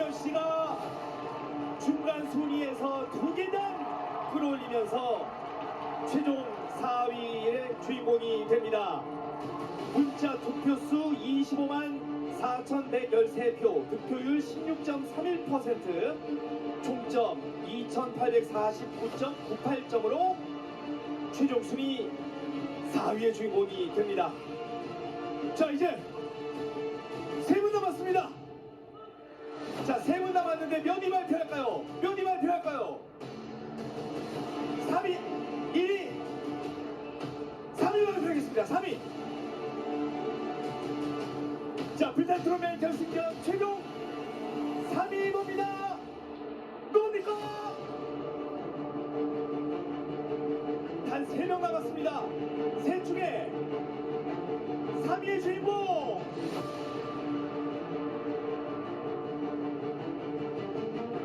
이윤열 씨가 중간 순위에서 두 계단 끌어올리면서 최종 4위의 주인공이 됩니다. 문자 투표수 25만 4,113표, 득표율 16.31%, 총점 2,849.98점으로 최종 순위 4위의 주인공이 됩니다. 자 이제 3위입니다. 3위. 자, 불타는 트로맨 결승전 최종 3위 봅니다. 뭡니까? 단 3명 남았습니다. 셋 중에 3위의 주인공!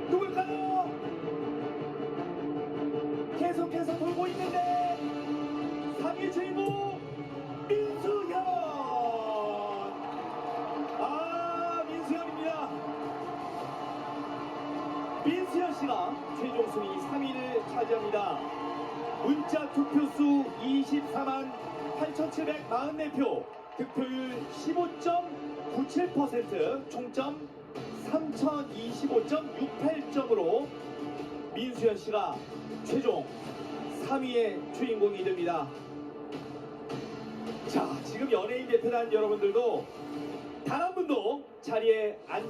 누굴까요? 계속해서 돌고 있는데 3위 주인공! 민수현 씨가 최종 순위 3위를 차지합니다. 문자 투표수 24만 8,744표, 득표율 15.97%, 총점 3,025.68점으로 민수현 씨가 최종 3위의 주인공이 됩니다. 자, 지금 연예인 대표단 여러분들도 단 한 분도 자리에 앉